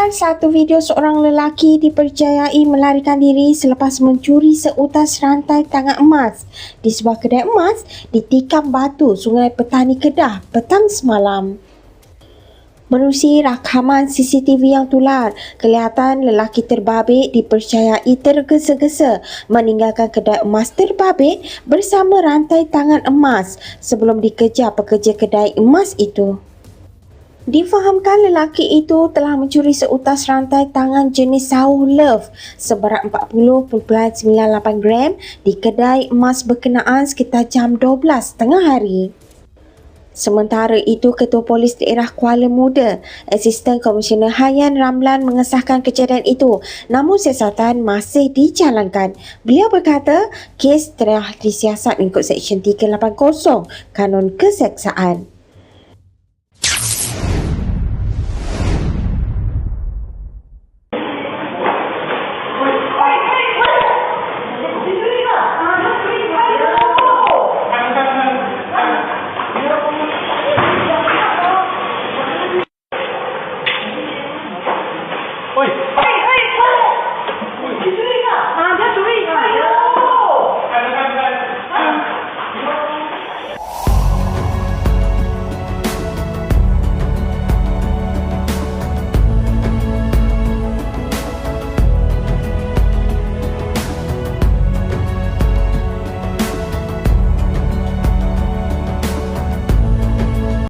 Viral satu video seorang lelaki dipercayai melarikan diri selepas mencuri seutas rantai tangan emas di sebuah kedai emas di Tikam Batu, Sungai Petani Kedah petang semalam. Menerusi rakaman CCTV yang tular, kelihatan lelaki terbabit dipercayai tergesa-gesa meninggalkan kedai emas terbabit bersama rantai tangan emas sebelum dikejar pekerja kedai emas itu. Difahamkan lelaki itu telah mencuri seutas rantai tangan jenis Sauh Love seberat 40.98 gram di kedai emas berkenaan sekitar jam 12 tengah hari. Sementara itu, Ketua Polis Daerah Kuala Muda, Asisten Komisioner Hayan Ramlan mengesahkan kejadian itu namun siasatan masih dijalankan. Beliau berkata, kes telah disiasat mengikut Seksyen 380 Kanun Keseksaan. Oi!